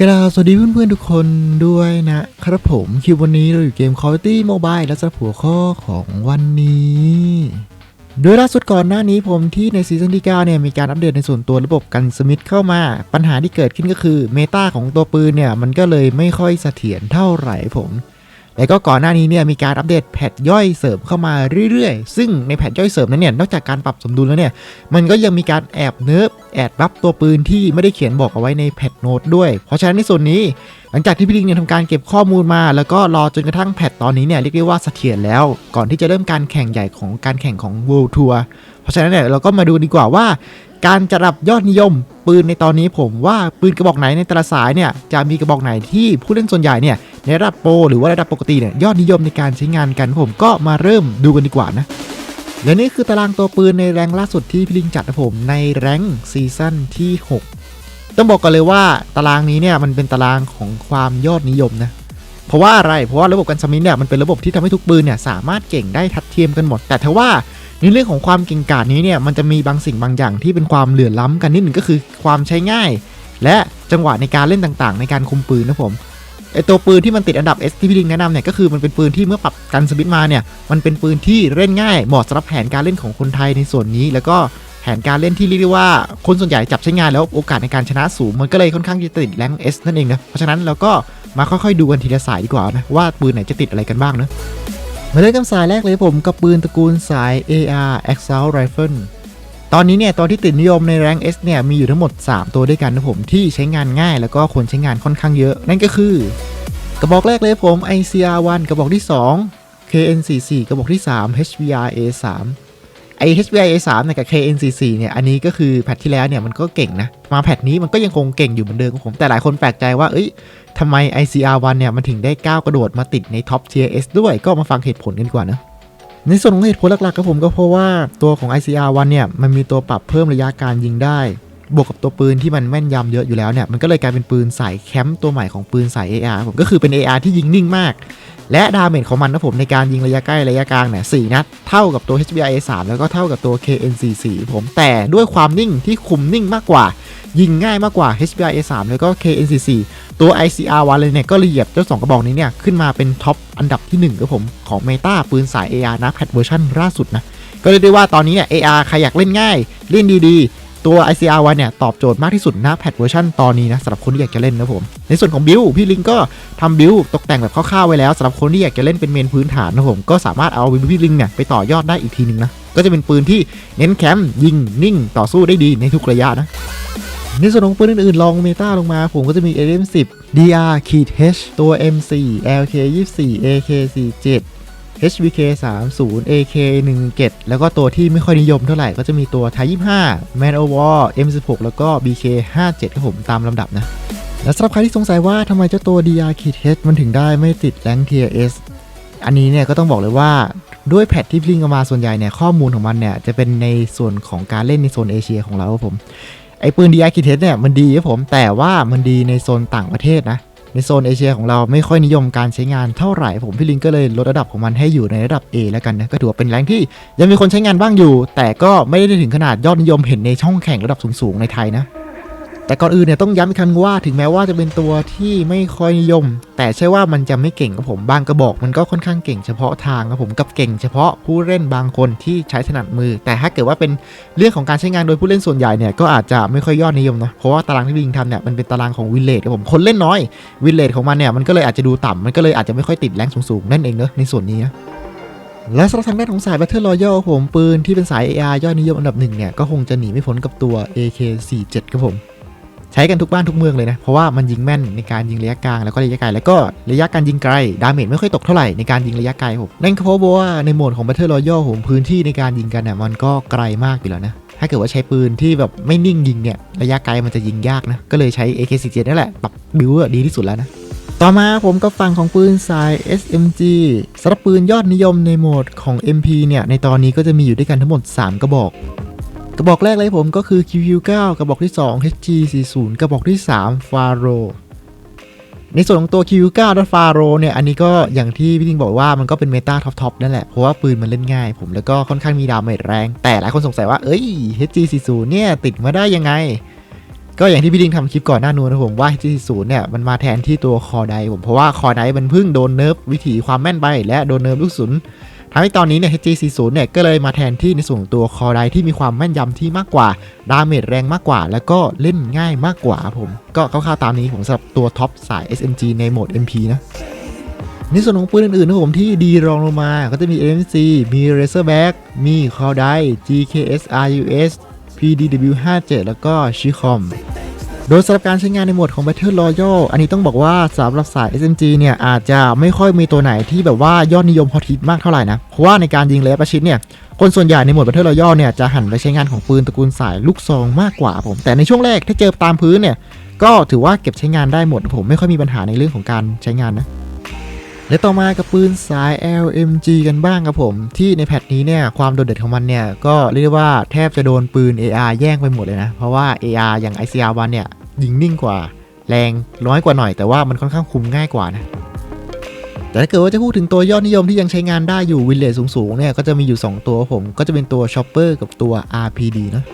กราสวัสดีเพื่อนๆทุกคนด้วยนะครับผมคลิปวันนี้เราอยู่เกม Call of Duty Mobile และสำหรับหัวข้อของวันนี้ โดยล่าสุดก่อนหน้านี้ผมที่ในซีซั่นที่9เนี่ยมีการอัปเดตในส่วนตัวระบบกันสมิธเข้ามา ปัญหาที่เกิดขึ้นก็คือเมตาของตัวปืนเนี่ย มันก็เลยไม่ค่อยเสถียรเท่าไหร่ผม แล้วก็ก่อนหน้านี้เนี่ยมีการอัปเดตแพทย่อยเสริมเข้ามาเรื่อยๆ ซึ่งในแพทย่อยเสริมนั้นเนี่ยนอกจากการปรับสมดุลแล้วเนี่ยมันก็ยังมีการแอบเนิร์ฟแอบรับตัวปืนที่ไม่ได้เขียนบอกเอาไว้ในแพทโน้ตด้วย เพราะฉะนั้นในส่วนนี้ หลังจากที่พี่ลิงเนี่ยทำการเก็บข้อมูลมา แล้วก็รอจนกระทั่งแพทตอนนี้เนี่ยเรียกได้ว่าเสถียรแล้ว ก่อนที่จะเริ่มการแข่งใหญ่ของการแข่งของ World Tour เพราะฉะนั้นเนี่ยเราก็มาดูดีกว่าว่า การจะรับยอดนิยม ปืนในตอนนี้ผมว่าปืนกระบอกไหนในแต่ละสายเนี่ยจะมีกระบอกไหนที่ผู้เล่นส่วนใหญ่เนี่ยในระดับโปรหรือว่าระดับปกติเนี่ยยอดนิยมในการใช้งานกันผมก็มาเริ่มดูกันดีกว่านะและนี่คือตารางตัวปืนในแรงล่าสุดที่พี่ลิงจัดนะผมในแรงซีซั่นที่ 6 ต้องบอกกันเลยว่าตารางนี้เนี่ยมันเป็นตารางของความยอดนิยมนะเพราะว่าอะไรเพราะว่าระบบการสมิธเนี่ยมันเป็นระบบที่ทำให้ทุกปืนเนี่ยสามารถเก่งได้ทัดเทียมกันหมด แต่ทว่า ในเรื่องของความเก่งกาจนี้เนี่ยมันจะมีบางสิ่งบางอย่างที่เป็นความเหลื่อล้ำกันนิดหนึ่งก็คือความใช้ง่าย และจังหวะในการเล่นต่างๆ ในการคุมปืนนะผมไอตัวปืนที่มันติดอันดับ S ที่พี่ลิงแนะนำเนี่ยก็คือมันเป็นปืนที่เมื่อปรับกันสมิธมาเนี่ยมันเป็นปืนที่เล่นง่ายเหมาะสำหรับแผนการเล่นของคนไทยในส่วนนี้ แล้วก็แผนการเล่นที่เรียกได้ว่าคนส่วนใหญ่จับใช้งานแล้วโอกาสในการชนะสูง มันก็เลยค่อนข้างจะติดแรง S นั่นเองนะเพราะฉะนั้นเราก็มาค่อยๆดูกันทีละสายดีกว่านะว่าปืนไหนจะติดอะไรกันบ้างนะ มาเริ่มกันสายแรกเลยผมกับปืนตระกูลสาย AR Assault Rifle ตอนนี้เนี่ยตัวที่ติดนิยมในแรง S เนี่ยมีอยู่ทั้งหมด 3 ตัวด้วยกันนะผมที่ใช้งานง่ายแล้วก็คนใช้งานค่อนข้างเยอะ นั่นก็คือ กระบอกแรกเลยผม ICR1 กระบอกที่ 2 KN44 กระบอกที่ 3 HVR A3 ไอ HBI A3 เนี่ยกับ KNCC เนี่ยอันนี้ก็คือแพทที่แล้วเนี่ยมันก็เก่งนะ มาแพทนี้มันก็ยังคงเก่งอยู่เหมือนเดิมครับผมแต่หลายคนแปลกใจว่าเอ้ยทำไม ICR1 เนี่ยมันถึงได้ก้าวกระโดดมาติดในท็อป Tier S ด้วยก็มาฟังเหตุผลกันดีกว่านะในส่วนของเหตุผลหลักๆครับผมก็เพราะว่าตัวของ ICR1 เนี่ยมันมีตัวปรับเพิ่มระยะการยิงได้ บวกกับตัวปืนที่มันแม่นยำเยอะอยู่แล้วเนี่ย มันก็เลยกลายเป็นปืนสายแคมป์ตัวใหม่ของปืนสาย AR ผมก็คือเป็น AR ที่ยิงนิ่งมาก และดาเมจของมันนะผมในการยิงระยะใกล้ระยะกลางเนี่ยสนัด เท่ากับตัว HBR A3 แล้วก็เท่ากับตัว KN44 ผมแต่ด้วยความนิ่งที่คุมนิ่งมากกว่า ยิงง่ายมากกว่า HBR A3 แล้วก็ KN44 ตัว ICR วันเลยเนี่ยก็เละเอียดเจ้าสองกระบอกนี้เนี่ยขึ้นมาเป็นท็อปอันดับที่1ครับผมของเมตาปืนสาย AR นะแพทเวอร์ชันล่าสุดนะก็เรียกได้ว่าตอนนี้เนี่ย AR ใครอยากเล่นง่าย เล่นดีๆ ตัว ICR วันเนี่ยตอบโจทย์มากที่สุดนะแพทเวอร์ชันตอนนี้นะสำหรับคนที่อยากจะเล่นนะผม ในส่วนของบิลพี่ลิงก็ทำบิลตกแต่งแบบคร่าวๆไว้แล้วสำหรับคนที่อยากจะเล่นเป็นเมนพื้นฐานนะผมก็สามารถเอาบิลพี่ลิงเนี่ยไปต่อยอดได้อีกทีหนึงนะก็จะเป็นปืนที่เน้นแคมป์ยิงนิ่งต่อสู้ได้ดีในทุกระยะนะในส่วนของปืนอื่นๆลองเมตาลงมา ผมก็จะมี AM10 DR ขีด H ตัว M4 LK 24 AK 47 HVK 30 AK 17แล้วก็ตัวที่ไม่ค่อยนิยมเท่าไหร่ก็จะมีตัว Thai 25 Man o War M16 แล้วก็ BK 57ครับผมตามลำดับนะ และสำหรับใครที่สงสัยว่าทำไมเจ้าตัว DR ขีด H มันถึงได้ไม่ติดแรง Tier S อันนี้เนี่ยก็ต้องบอกเลยว่าด้วยแพทที่ลิงก์ออกมาส่วนใหญ่เนี่ยข้อมูลของมันเนี่ยจะเป็นในส่วนของการเล่นในโซนเอเชียของเราครับผมไอปืน DI คิเทสเนี่ยมันดีครับผมแต่ว่ามันดีในโซนต่างประเทศนะ ในโซนเอเชียของเราไม่ค่อยนิยมการใช้งานเท่าไหร่ ผมพี่ลิงก็เลยลดระดับของมันให้อยู่ในระดับ A แล้วกันนะก็ถือว่าเป็นแรงที่ยังมีคนใช้งานบ้างอยู่ แต่ก็ไม่ได้ถึงขนาดยอดนิยมเห็นในช่องแข่งระดับสูงๆในไทยนะ แต่ก่อนอื่นเนี่ยต้องย้ำอีกครั้งว่าถึงแม้ว่าจะเป็นตัวที่ไม่ค่อยนิยม แต่ใช่ว่ามันจะไม่เก่งกับผมบางกระบอกมันก็ค่อนข้างเก่งเฉพาะทางครับผมกับเก่งเฉพาะผู้เล่นบางคนที่ใช้ถนัดมือ แต่ถ้าเกิดว่าเป็นเรื่องของการใช้งานโดยผู้เล่นส่วนใหญ่เนี่ยก็อาจจะไม่ค่อยยอดนิยมเนาะเพราะว่าตารางที่ลิงทำเนี่ยมันเป็นตารางของวินเลดครับผมคนเล่นน้อยวินเลดของมันเนี่ยมันก็เลยอาจจะดูต่ำมันก็เลยอาจจะไม่ค่อยติดแรงสูงๆนั่นเองเนอะในส่วนนี้นะและสำหรับทางด้านของสาย Battle Royale ผมปืนที่เป็นสาย AR ยอดนิยมอันดับหนึ่งเนี่ยก็คงจะหนีไม่พ้นกับตัว AK47 ครับผม ใช้กันทุกบ้านทุกเมืองเลยนะ เพราะว่ามันยิงแม่นในการยิงระยะกลางแล้วก็ระยะไกลแล้วก็ระยะการยิงไกล ดาเมจไม่ค่อยตกเท่าไหร่ในการยิงระยะไกลผมนั่นก็เพราะว่าในโหมดของ Battle Royale ผมพื้นที่ในการยิงกันเนี่ยมันก็ไกลมากอยู่แล้วนะถ้าเกิดว่าใช้ปืนที่แบบไม่นิ่งยิงเนี่ยระยะไกลมันจะยิงยากนะก็เลยใช้ AK47 นั่นแหละปรับบิวดีที่สุดแล้วนะต่อมาผมก็ฝั่งของปืนสาย SMG สำหรับปืนยอดนิยมในโหมดของ MP เนี่ยในตอนนี้ก็จะมีอยู่ด้วยกันทั้งหมด 3 กระบอก กระบอกแรกเลยผมก็คือ QQ9 กระบอกที่ 2 HG40 กระบอกที่ 3 Faro ในส่วนของตัว QQ9 และ Faro เนี่ย อันนี้ก็อย่างที่พี่ทิงบอกว่ามันก็เป็นเมตาท็อปทอปนั่นแหละ เพราะว่าปืนมันเล่นง่าย ผมแล้วก็ค่อนข้างมีดาเมจแรง แต่หลายคนสงสัยว่า เอ้ย HG40 เนี่ย ติดมาได้ยังไง ก็อย่างที่พี่ลิงทำคลิปก่อนหน้านู้นนะผมว่า HG40 เนี่ย มันมาแทนที่ตัวคอไดผมเพราะว่าคอไดมันเพิ่งโดนเนิร์ฟวิถีความแม่นไปและโดนเนิร์ฟลูกศุน ทำให้ตอนนี้เนี่ย HG40 เนี่ยก็เลยมาแทนที่ในส่วนของตัวคอไดที่มีความแม่นยำที่มากกว่า ดาเมจแรงมากกว่า แล้วก็เล่นง่ายมากกว่าผม ก็คร่าวๆตามนี้ผมสำหรับตัวท็อปสาย SMG ในโหมด MP นะในส่วนของปืนอื่นๆนะผมที่ดีรองลงมาก็จะมี AMC มี Razorback มี c o r d i GKS RUS PDW57 แล้วก็ Shicom โดยสำหรับการใช้งานในโหมดของ Battle Royale อันนี้ต้องบอกว่าสำหรับสาย SMG เนี่ยอาจจะไม่ค่อยมีตัวไหนที่แบบว่ายอดนิยมฮอตฮิตมากเท่าไหร่นะ เพราะว่าในการยิงระยะประชิดเนี่ยคนส่วนใหญ่ในโหมด Battle Royale เนี่ยจะหันไปใช้งานของปืนตระกูลสายลูกซองมากกว่าผม แต่ในช่วงแรกถ้าเจอตามพื้นเนี่ยก็ถือว่าเก็บใช้งานได้หมดผมไม่ค่อยมีปัญหาในเรื่องของการใช้งานนะและต่อมากับปืนสาย LMG กันบ้างครับผม ที่ในแพทนี้เนี่ยความโดดเด่นของมันเนี่ย ก็เรียกว่าแทบจะโดนปืน AR แย่งไปหมดเลยนะ เพราะว่า AR อย่าง ICR1 เนี่ย ยิงนิ่งกว่า แรงน้อยกว่าหน่อยแต่ว่ามันค่อนข้างคุมง่ายกว่านะแต่ถ้าเกิดว่าจะพูดถึงตัวยอดนิยมที่ยังใช้งานได้อยู่วินเลสสูงๆเนี่ยก็จะมีอยู่ 2 ตัวผม ก็จะเป็นตัว Chopper กับตัว RPD นะ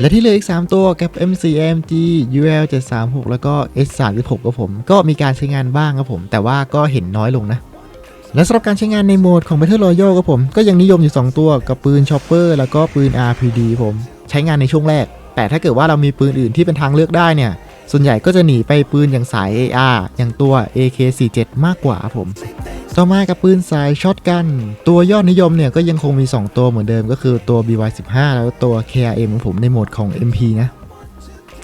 และที่เหลืออีก 3 ตัวกับ MCMG UL 736แล้วก็ S 3 6ครับผม ก็มีการใช้งานบ้างครับผม แต่ว่าก็เห็นน้อยลงนะ และสำหรับการใช้งานในโหมดของ Battle Royale ครับผม ก็ยังนิยมอยู่ 2 ตัวกับปืน Chopper แล้วก็ปืน RPD ผม ใช้งานในช่วงแรก แต่ถ้าเกิดว่าเรามีปืนอื่นที่เป็นทางเลือกได้เนี่ย ส่วนใหญ่ก็จะหนีไปปืนอย่างสาย AR อย่างตัว AK47 มากกว่าผม ต่อมากับปืนสายช็อตกัน ตัวยอดนิยมเนี่ยก็ยังคงมี 2 ตัวเหมือนเดิมก็คือตัว BY15 แล้วตัว KRM ของผมในโหมดของ MP นะ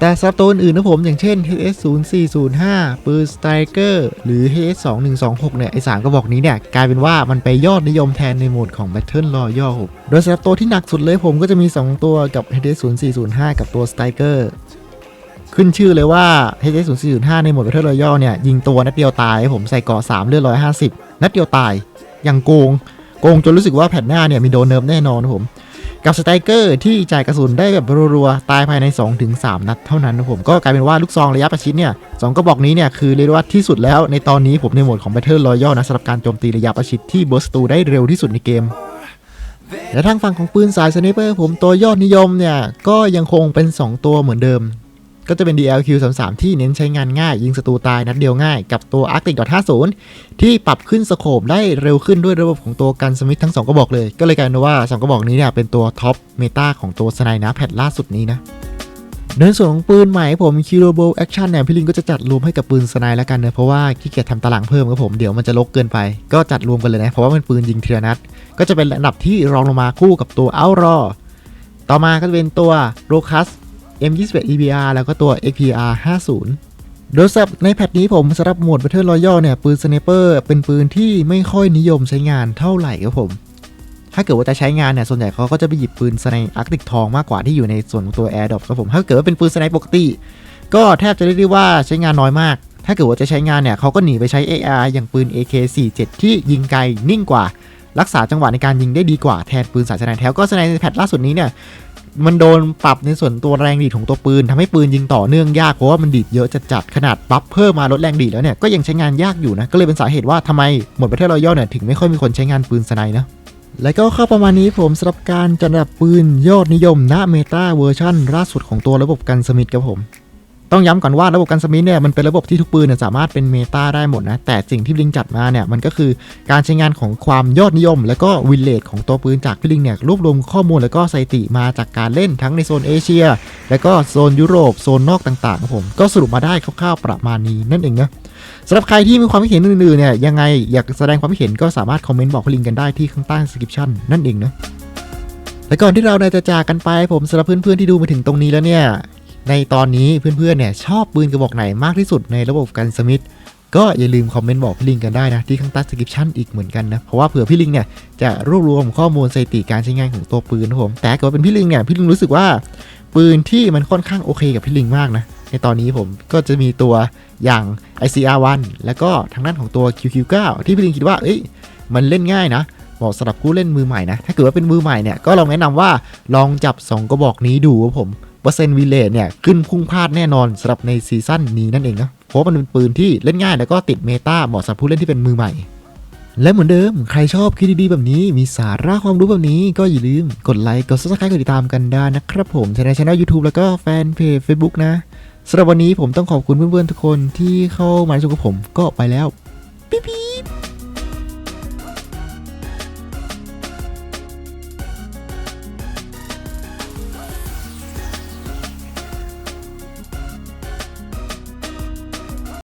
แต่สำหรับตัวอื่นนะผมอย่างเช่น HS0405 ปืน Striker หรือ HS2126 เนี่ยไอสามกระบอกนี้เนี่ย กลายเป็นว่ามันไปยอดนิยมแทนในโหมดของ Battle Royale โดยสำหรับตัวที่หนักสุดเลยผมก็จะมี 2 ตัวกับ HS0405 กับตัว Striker ขึ้นชื่อเลยว่า HS0405 ในโหมด Battle Royale เนี่ย ยิงตัวนัดเดียวตายผมใส่กราะ3เลือด150 นัดเดียวตายอย่างโกงโกงจนรู้สึกว่าแผ่นหน้าเนี่ยมีโดนเนิร์ฟแน่นอนผม กับสไตรเกอร์ที่จ่ายกระสุนได้แบบรัวๆ ตายภายใน 2-3 นัดเท่านั้นนะผมก็กลายเป็นว่าลูกซองระยะประชิดเนี่ยสองกระบอกนี้เนี่ยคือเรียกว่าที่สุดแล้วในตอนนี้ผมในโหมดของ Battle Royale นะสำหรับการโจมตีระยะประชิดที่เบิร์สตูได้เร็วที่สุดในเกมและทางฝั่งของปืนสายสไนเปอร์ผมตัวยอดนิยมเนี่ย ก็ยังคงเป็น 2 ตัวเหมือนเดิม ก็จะเป็น DLQ33 ที่เน้นใช้งานง่าย ยิงศัตรูตายนัดเดียวง่าย กับตัว Arctic 50 ที่ปรับขึ้นสโคปได้เร็วขึ้นด้วยระบบของตัวกันสมิธทั้ง 2 กระบอกเลย ก็เลยกลายเป็นว่า 2 กระบอกนี้เนี่ยเป็นตัวท็อปเมตาของตัวสไนนะแพทล่าสุดนี้นะในส่วนของปืนใหม่ผม k i l o b o Action เนี่ยพี่ลิงก็จะจัดรวมให้กับปืนสไนแล้วกันนะเพราะว่าขี้เกียจทำตารางเพิ่มครับผมเดี๋ยวมันจะลกเกินไป ก็จัดรวมกันเลยนะเพราะว่าเป็นปืนยิงเทียนัดก็จะเป็นอันดับที่รองลงมาคู่กับตัว Outlaw ต่อมาก็จะเป็นตัว Rocus M21 EBR แล้วก็ตัว XPR 50 โดยสับในแพทนี้ผมสำหรับโหมด Battle Royale เนี่ย ปืนสไนเปอร์เป็นปืนที่ไม่ค่อยนิยมใช้งานเท่าไหร่ครับผม ถ้าเกิดว่าจะใช้งานเนี่ย ส่วนใหญ่เขาก็จะไปหยิบปืนสไนอาร์กติกทองมากกว่าที่อยู่ในส่วนของตัว Air d r o p ครับผม ถ้าเกิดว่าเป็นปืนสไนปกติ ก็แทบจะเรียกได้ว่าใช้งานน้อยมาก ถ้าเกิดว่าจะใช้งานเนี่ยเขาก็หนีไปใช้ AR อย่างปืน AK47 ที่ยิงไกลนิ่งกว่ารักษาจังหวะในการยิงได้ดีกว่าแทนปืนสายสไนแถวก็สไนในแพทล่าสุดนี้เนี่ย มันโดนปรับในส่วนตัวแรงดีดของตัวปืนทำให้ปืนยิงต่อเนื่องยากเพราะว่ามันดีดเยอะจัดจัดๆขนาดปรับเพิ่มมาลดแรงดีดแล้วเนี่ยก็ยังใช้งานยากอยู่นะก็เลยเป็นสาเหตุว่าทำไมหมดประเทศรอยัลเนี่ยถึงไม่ค่อยมีคนใช้งานปืนสไนนะและก็เข้าประมาณนี้ผมสำหรับการจัดระดับปืนยอดนิยมณเมตาเวอร์ชันล่าสุดของตัวระบบกันสมิธครับผม ต้องย้ำก่อนว่าระบบกันสมิธเนี่ยมันเป็นระบบที่ทุกปืนเนี่ยสามารถเป็นเมตาได้หมดนะ แต่สิ่งที่ลิงจัดมาเนี่ยมันก็คือการใช้งานของความยอดนิยม และก็วินเลทของตัวปืนจากพี่ลิงเนี่ยรวบรวมข้อมูลและก็สถิติมาจากการเล่นทั้งในโซนเอเชีย และก็โซนยุโรปโซนนอกต่างๆครับผมก็สรุปมาได้คร่าวๆประมาณนี้นั่นเองนะสำหรับใครที่มีความคิดเห็นอื่นๆเนี่ยยังไงอยากแสดงความคิดเห็นก็สามารถคอมเมนต์บอกพี่ลิงกันได้ที่ข้างใต้ description นั่นเองนะและก่อนที่เราจะจากกันไปผมสำหรับเพื่อนๆที่ดูมาถึงตรงนี้แล้วเนี่ย ในตอนนี้เพื่อนๆเนี่ยชอบปืนกระบอกไหนมากที่สุดในระบบกันสมิธก็อย่าลืมคอมเมนต์บอกพี่ลิงกันได้นะ ที่ข้างใต้สคริปชั่นอีกเหมือนกันนะ เพราะว่าเผื่อพี่ลิงเนี่ยจะรวบรวมข้อมูลสถิติการใช้งานของตัวปืนนะผม แต่ถ้าเกิดว่าเป็นพี่ลิงเนี่ยพี่ลิงรู้สึกว่า ปืนที่มันค่อนข้างโอเคกับพี่ลิงมากนะ ในตอนนี้ผมก็จะมีตัวอย่าง ICR1 แล้วก็ทางด้านของตัว QQ9 ที่พี่ลิงคิดว่าเอ้ยมันเล่นง่ายนะเหมาะสำหรับผู้เล่นมือใหม่นะถ้าเกิดว่าเป็นมือใหม่เนี่ยก็ลองแนะนำว่าลองจับสองกระบอกนี้ดูครับผม เปอร์เซ็นต์วิเลตเนี่ยขึ้นพุ่งพลาดแน่นอนสำหรับในซีซั่นนี้นั่นเองนะเพราะมันเป็นปืนที่เล่นง่ายแล้วก็ติดเมตาเหมาะสำหรับผู้เล่นที่เป็นมือใหม่ และเหมือนเดิมใครชอบคลิปดีๆแบบนี้มีสาระความรู้แบบนี้ก็อย่าลืมกดไลค์กด subscribe กดติดตามกันได้นะครับผมในช่อง YouTube แล้วก็แฟนเพจ Facebook นะสำหรับวันนี้ผมต้องขอบคุณเพื่อนๆทุกคนที่เข้ามาชมกับผมก็ไปแล้วปิ๊บ